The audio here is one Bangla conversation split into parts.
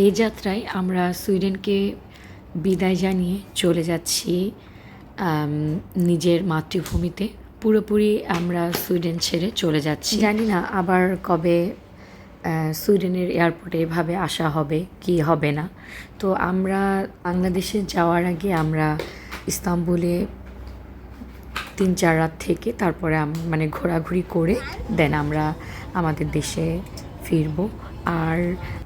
এই যাত্রায় আমরা সুইডেনকে বিদায় জানিয়ে চলে যাচ্ছি নিজের মাতৃভূমিতে। পুরোপুরি আমরা সুইডেন ছেড়ে চলে যাচ্ছি। জানি না আবার কবে সুইডেনের এয়ারপোর্টে এভাবে আসা হবে, কি হবে না। তো আমরা বাংলাদেশে যাওয়ার আগে আমরা ইস্তাম্বুলে তিন চার রাত থেকে তারপরে মানে ঘোরাঘুরি করে দেন আমরা আমাদের দেশে ফিরব। আর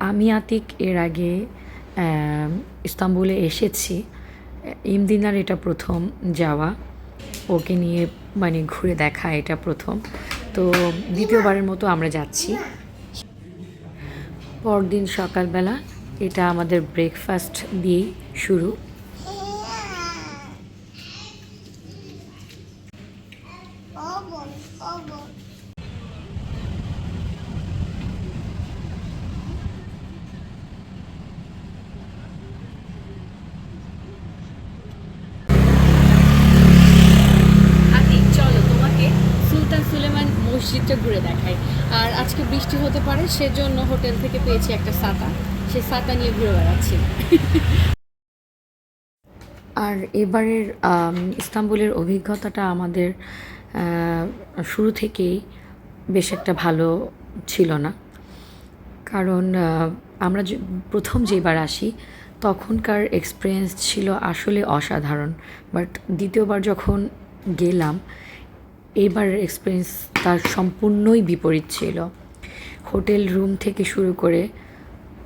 আমি আতিক এর আগে ইস্তাম্বুলে এসেছি। ইমদিনার এটা প্রথম যাওয়া। ওকে নিয়ে মানে ঘুরে দেখা এটা প্রথম। তো দ্বিতীয়বারের মতো আমরা যাচ্ছি। পরদিন সকালবেলা এটা আমাদের ব্রেকফাস্ট দিয়েই শুরু Obon, obon. আতিক চলো তোমাকে সুলতান সুলেমান মসজিদটা ঘুরে দেখাই আর আজকে বৃষ্টি হতে পারে সেজন্য হোটেল থেকে পেয়েছি একটা ছাতা। সেই ছাতা নিয়ে ঘুরে বেড়াচ্ছি। আর এবারের ইস্তাম্বুলের অভিজ্ঞতাটা আমাদের শুরু থেকেই বেশ একটা ভালো ছিল না। কারণ আমরা প্রথম যেবার আসি, তখনকার এক্সপিরিয়েন্স ছিল আসলে অসাধারণ। বাট দ্বিতীয়বার যখন গেলাম এবারের এক্সপিরিয়েন্স তার সম্পূর্ণই বিপরীত ছিল। হোটেল রুম থেকে শুরু করে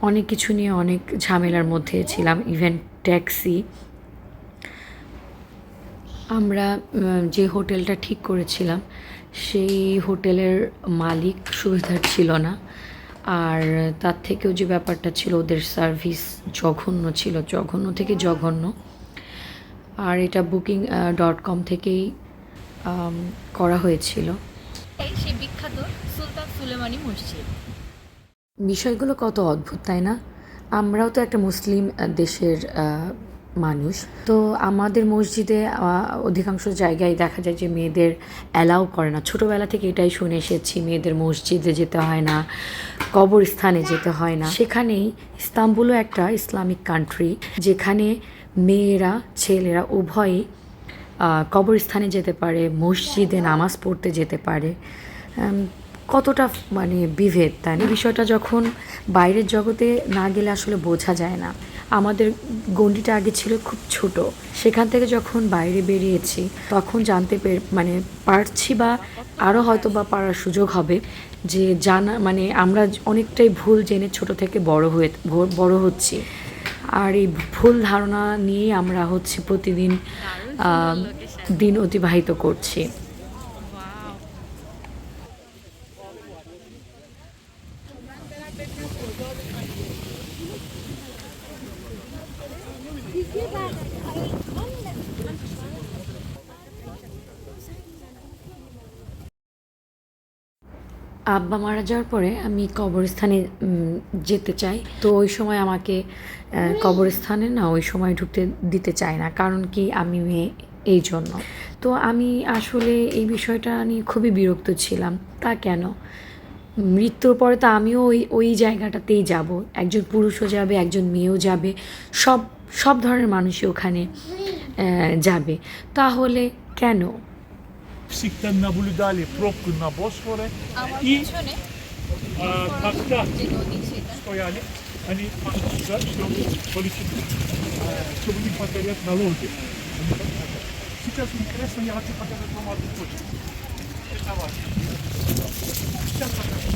অনেক কিছু নিয়ে অনেক ঝামেলার মধ্যে ছিলাম ইভেন ট্যাক্সি। আমরা যে হোটেলটা ঠিক করেছিলাম, সেই হোটেলের মালিক সুবিধার ছিল না। আর তার থেকেও যে ব্যাপারটা ছিল, ওদের সার্ভিস জঘন্য ছিল, জঘন্য থেকে জঘন্য। আর এটা বুকিং ডট কম থেকেই করা হয়েছিল। সেই বিখ্যাত সুলেমানি মসজিদ। বিষয়গুলো কত অদ্ভুত, তাই না? আমরাও তো একটা মুসলিম দেশের মানুষ। তো আমাদের মসজিদে অধিকাংশ জায়গায় দেখা যায় যে মেয়েদের অ্যালাউ করে না। ছোটোবেলা থেকে এটাই শুনে এসেছি, মেয়েদের মসজিদে যেতে হয় না, কবরস্থানে যেতে হয় না। সেখানেই ইস্তাম্বুলও একটা ইসলামিক কান্ট্রি, যেখানে মেয়েরা, ছেলেরা উভয়ই কবরস্থানে যেতে পারে, মসজিদে নামাজ পড়তে যেতে পারে। কতটা মানে বিভেদ, তাই না? বিষয়টা যখন বাইরের জগতে না গেলে আসলে বোঝা যায় না। আমাদের গণ্ডিটা আগে ছিল খুব ছোট। সেখান থেকে যখন বাইরে বেরিয়েছি, তখন জানতে পের মানে পারছি বা আরও হয়তো বা পারার সুযোগ হবে যে জানা মানে আমরা অনেকটাই ভুল জেনে ছোট থেকে বড় হয়ে, বড় হচ্ছি। আর এই ভুল ধারণা নিয়ে আমরা হচ্ছে প্রতিদিন দিন অতিবাহিত করছি। আব্বা মারা যাওয়ার পরে আমি কবরস্থানে যেতে চাই। তো ওই সময় আমাকে কবরস্থানে না ওই সময় ঢুকতে দিতে চায় না, কারণ কি আমি মেয়ে এই জন্য। তো আমি আসলে এই বিষয়টা নিয়ে খুবই বিরক্ত ছিলাম, তা কেন? মৃত্যুর পরে তো আমিও ওই ওই জায়গাটাতেই যাব। একজন পুরুষও যাবে, একজন মেয়েও যাবে, সব সব ধরনের মানুষই ওখানে যাবে। তাহলে কেন? Sikten nabuljali pробку на Босфоре আমার и পিছনে а, когда যে нodi সেটা стояли, они пошли сюда, чтобы получить, а, чтобы не потерять налоги. Они потеряли. Сейчас интересно, я хочу показать вам одну точку. Это ваш. Сейчас покажу.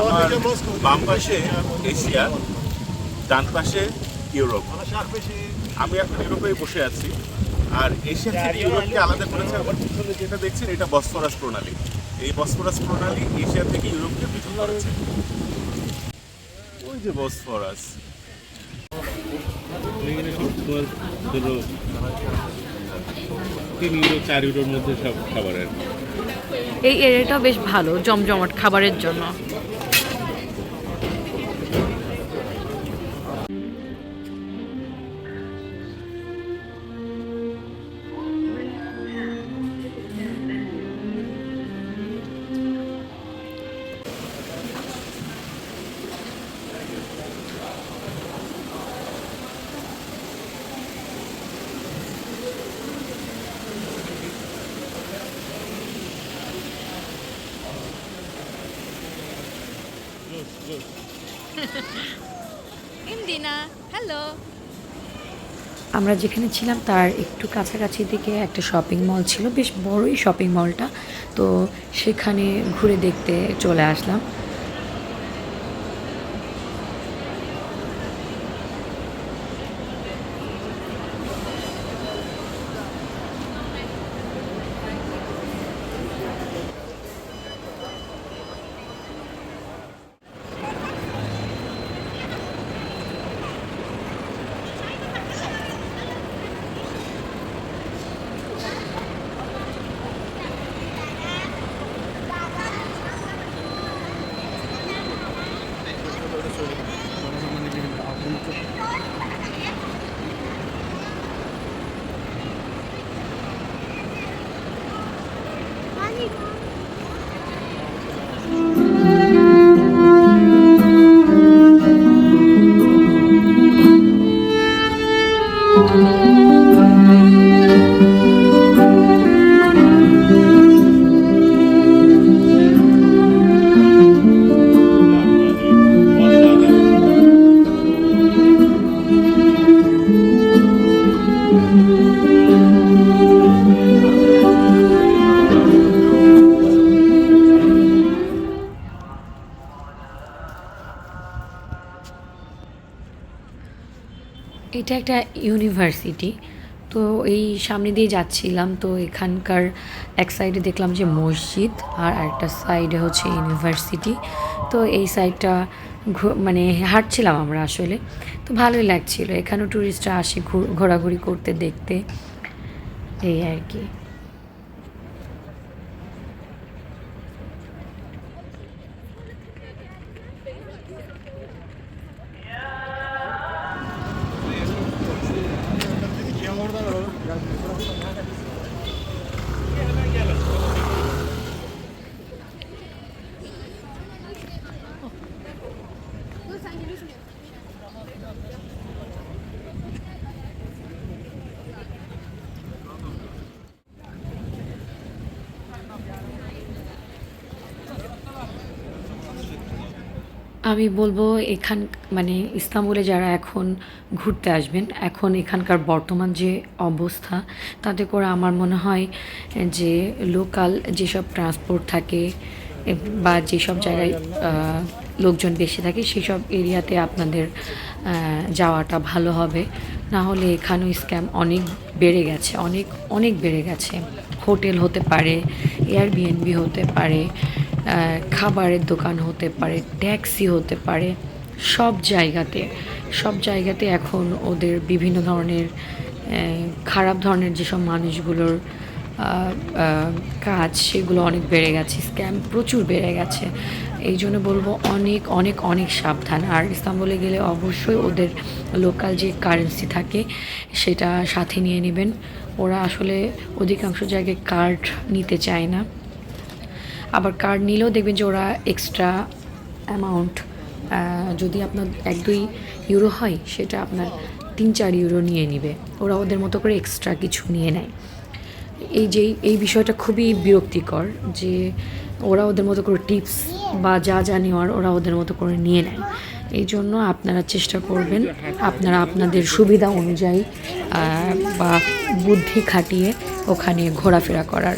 আমার বাম পাশে এশিয়া ডান পাশে ইউরোপ আমি এখন ইউরোপে বসে আছি আর এশিয়া থেকে ইউরোপকে আলাদা করেছে আমার পিছনে যেটা দেখছেন এটা বসফরাস প্রণালী। এই বসফরাস প্রণালী এশিয়া থেকে ইউরোপকে পৃথক করেছে। ওই যে বসফরাস তিন ইউরো চার ইউরোর মধ্যে সব খাবার আর এই এরিয়াটাও বেশ ভালো জমজমাট খাবারের জন্য। আমরা যেখানে ছিলাম তার একটু কাছাকাছি দিকে একটা শপিং মল ছিল, বেশ বড়ই শপিং মলটা তো সেখানে ঘুরে দেখতে চলে আসলাম। এটা একটা ইউনিভার্সিটি। তো এই সামনে দিয়ে যাচ্ছিলাম, তো এখানকার এক সাইডে দেখলাম যে মসজিদ আর একটা সাইডে হচ্ছে ইউনিভার্সিটি। তো এই সাইডটা মানে হাঁটছিলাম আমরা আসলে। তো ভালোই লাগছিল, এখানেও ট্যুরিস্টরা আসে ঘোরাঘুরি করতে, দেখতে। এই আর কি। আমি বলব এখান মানে ইস্তাম্বুলে যারা এখন ঘুরতে আসবেন, এখন এখানকার বর্তমান যে অবস্থা, তাতে করে আমার মনে হয় যে লোকাল যেসব ট্রান্সপোর্ট থাকে বা যেসব জায়গায় লোকজন বেশি থাকে, সেসব এরিয়াতে আপনাদের যাওয়াটা ভালো হবে। না হলে এখানেও স্ক্যাম অনেক বেড়ে গেছে, অনেক অনেক বেড়ে গেছে। হোটেল হতে পারে এয়ারবিএনবি হতে পারে খাবারের দোকান হতে পারে, ট্যাক্সি হতে পারে, সব জায়গাতে সব জায়গাতে এখন ওদের বিভিন্ন ধরনের খারাপ ধরনের যেসব মানুষগুলোর কাজ, সেগুলো অনেক বেড়ে গেছে, স্ক্যাম প্রচুর বেড়ে গেছে। এই জন্য বলব অনেক অনেক অনেক সাবধান। আর ইস্তাম্বুলে গেলে অবশ্যই ওদের লোকাল যে কারেন্সি থাকে, সেটা সাথে নিয়ে নেবেন। ওরা আসলে অধিকাংশ জায়গায় কার্ড নিতে চায় না। আবার কার্ড নিলেও দেখবেন যে ওরা এক্সট্রা অ্যামাউন্ট যদি আপনার এক দুই ইউরো হয়, সেটা আপনার তিন চার ইউরো নিয়ে নিবে। ওরা ওদের মতো করে এক্সট্রা কিছু নিয়ে নেয়। এই যে এই বিষয়টা খুবই বিরক্তিকর যে ওরা ওদের মতো করে টিপস বা যা যা নেওয়ার ওরা ওদের মতো করে নিয়ে নেয়। এই জন্য আপনারা চেষ্টা করবেন আপনারা আপনাদের সুবিধা অনুযায়ী বা বুদ্ধি খাটিয়ে ওখানে ঘোরাফেরা করার।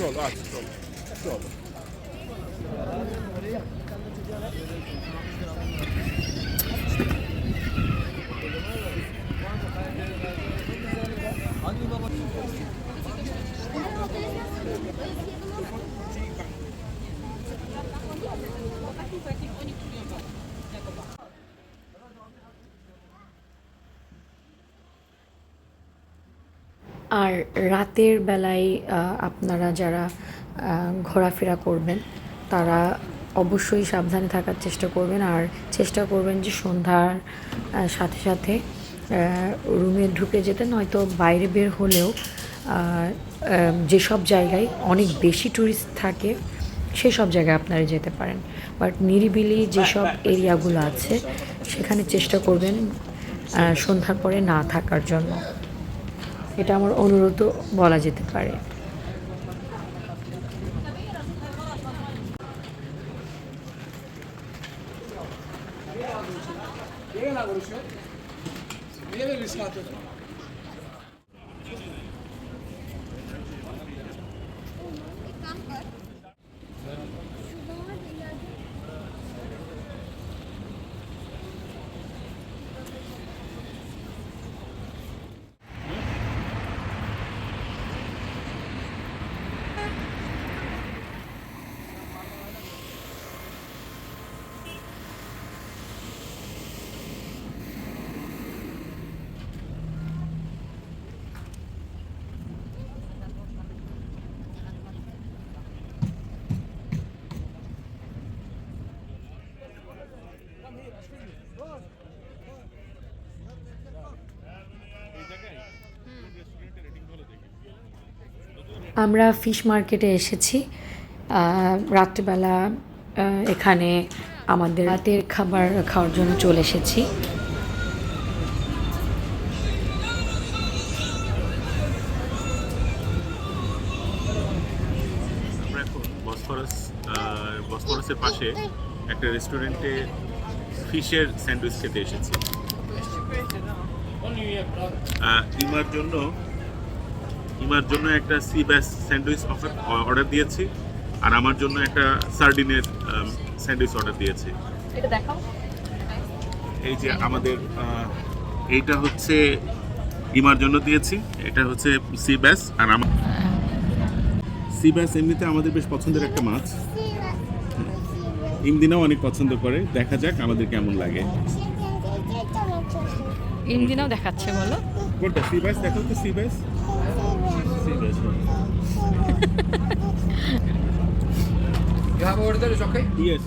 আর রাতের বেলায় আপনারা যারা ঘোরাফেরা করবেন, তারা অবশ্যই সাবধানে থাকার চেষ্টা করবেন। আর চেষ্টা করবেন যে সন্ধ্যার সাথে সাথে রুমে ঢুকে যেতে, নয়তো বাইরে বের হলেও যেসব জায়গায় অনেক বেশি ট্যুরিস্ট থাকে, সেসব জায়গায় আপনারা যেতে পারেন। বাট নিরিবিলি যেসব এরিয়াগুলো আছে, সেখানে চেষ্টা করবেন সন্ধ্যার পরে না থাকার জন্য। এটা আমার অনুরোধও বলা যেতে পারে। আমরা ফিশ মার্কেটে এসেছি। রাত্রিবেলা এখানে আমাদের রাতের খাবার খাওয়ার জন্য চলে এসেছি। বসফরাস বসফরাসের পাশে একটা রেস্টুরেন্টে ফিশের স্যান্ডউইচ খেতে এসেছি। জন্য ইমার জন্য একটা সি ব্যাস স্যান্ডউইচ অফার অর্ডার দিয়েছি আর আমার জন্য একটা সার্ডিনের স্যান্ডউইচ অর্ডার দিয়েছি এই যে আমাদের এইটা হচ্ছে ইমার জন্য দিয়েছি এটা হচ্ছে সি ব্যাস আর আমার সি ব্যাস এমনিতে আমাদের বেশ পছন্দের একটা মাছ ইমদিনাও অনেক পছন্দ করে দেখা যাক আমাদের কেমন লাগে ইমদিনাও দেখাচ্ছে বলো কোনটা সি ব্যাস দেখো তো সি ব্যাস see this one. you have order, is okay? Yes.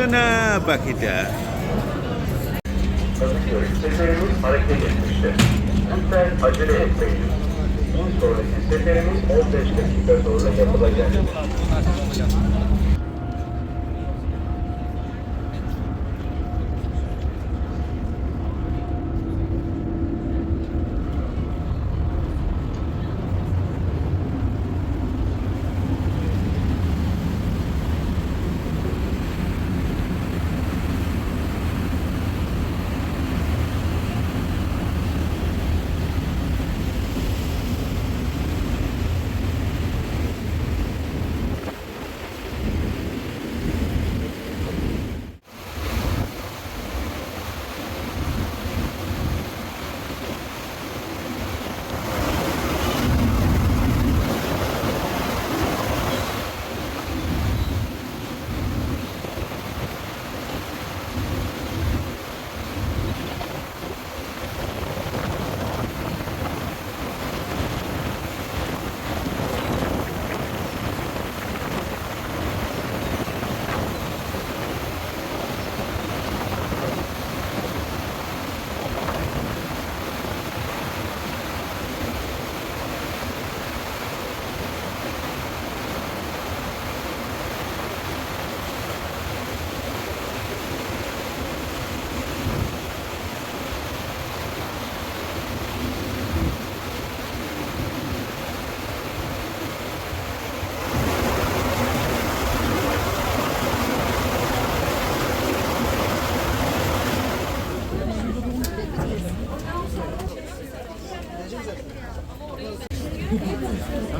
Baksana Bakı'da. Seferimiz harekete geçmiştir. Lütfen acele etmeyin. Bir sonraki seferimiz 15 dakika sonra yapılacaktır.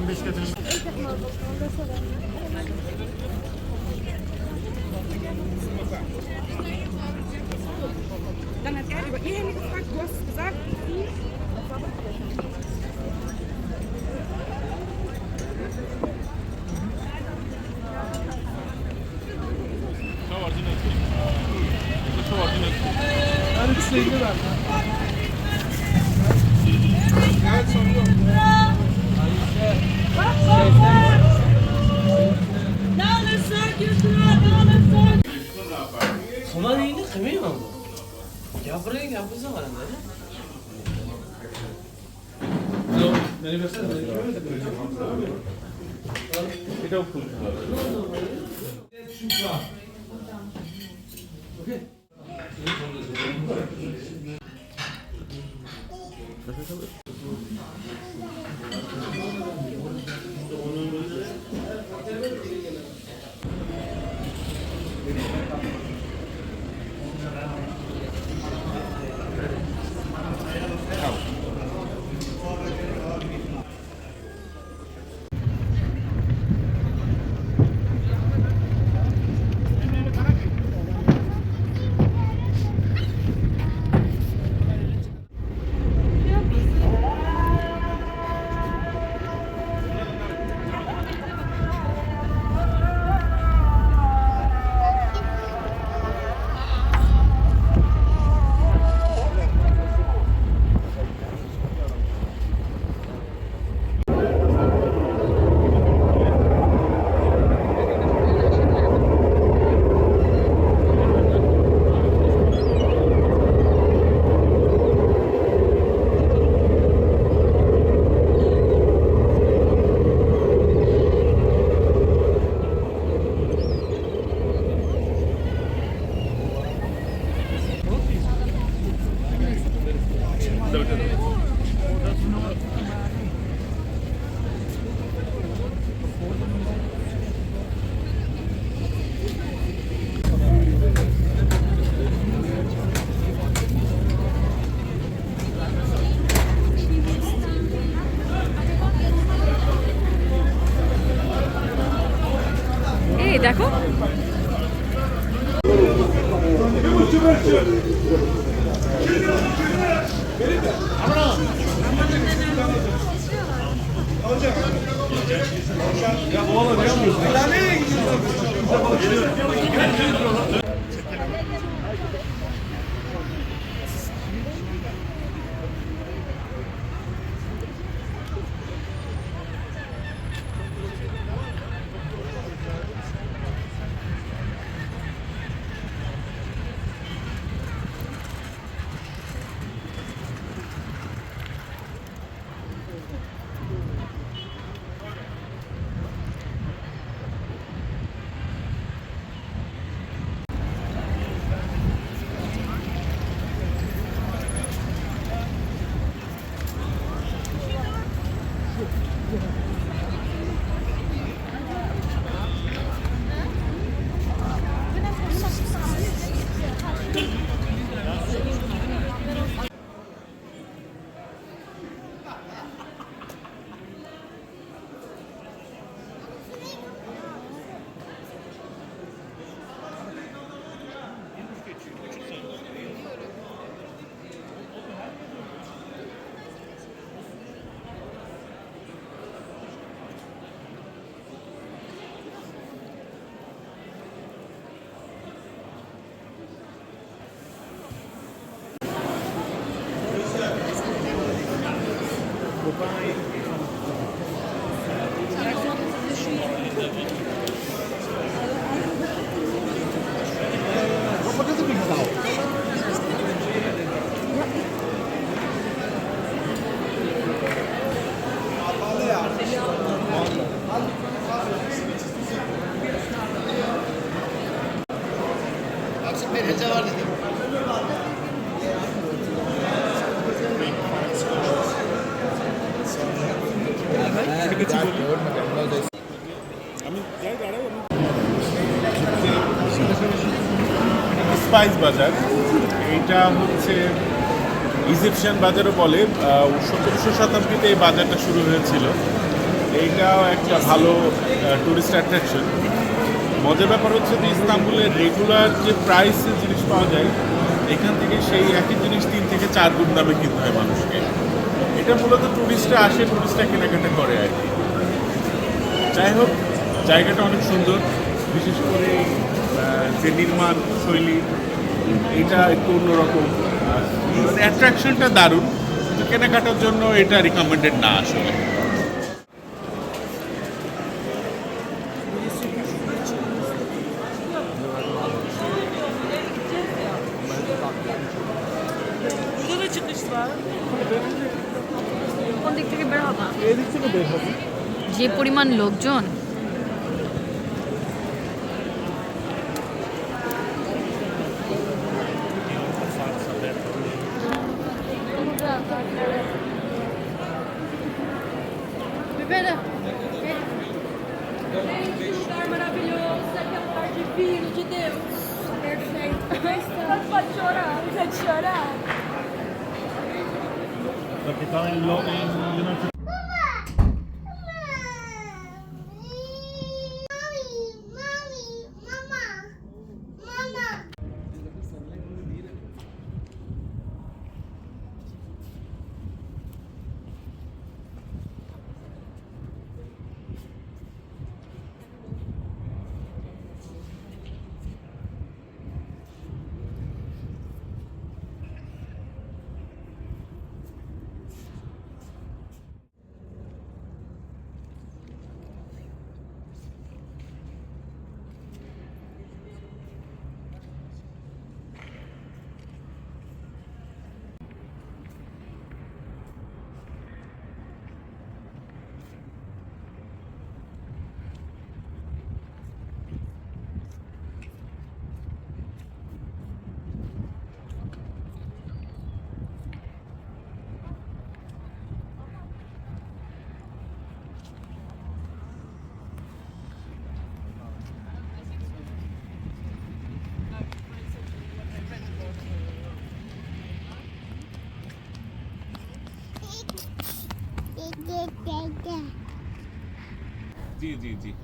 Ben beş getireceğim. 고만에 있는 가면이만 거. 야브레이크 야부상 안 한다냐? Hocam. Ya oğlum ne yapıyorsun? Ya nereye gidiyorsun? Thank you. Spice Bazaar. এইটা হচ্ছে ইজিপশিয়ান বাজারও বলে। সতেরোশো শতাব্দীতে এই বাজারটা শুরু হয়েছিল। এইটাও একটা ভালো টুরিস্ট অ্যাট্রাকশন মজার ব্যাপার হচ্ছে যে ইস্তাম্বুলের রেগুলার যে প্রাইসে জিনিস পাওয়া যায়, এখান থেকে সেই একই জিনিস তিন থেকে চার গুণ দামে কিনতে হয় মানুষকে। এটা মূলত টুরিস্টরা আসে টুরিস্টরা কেনাকাটা করে আর কি। যাই হোক, জায়গাটা অনেক সুন্দর। বিশেষ করে যে নির্মাণ শৈলী, এটা একটু অন্যরকম। অ্যাট্রাকশনটা দারুণ। কেনাকাটার জন্য এটা রিকমেন্ডেড না আসলে। কোন দিক থেকে যে পরিমাণ লোকজন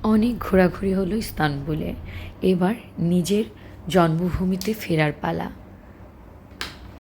অনেক ঘোরাঘুরি হলো ইস্তানবুলে। এবার নিজের জন্মভূমিতে ফেরার পালা।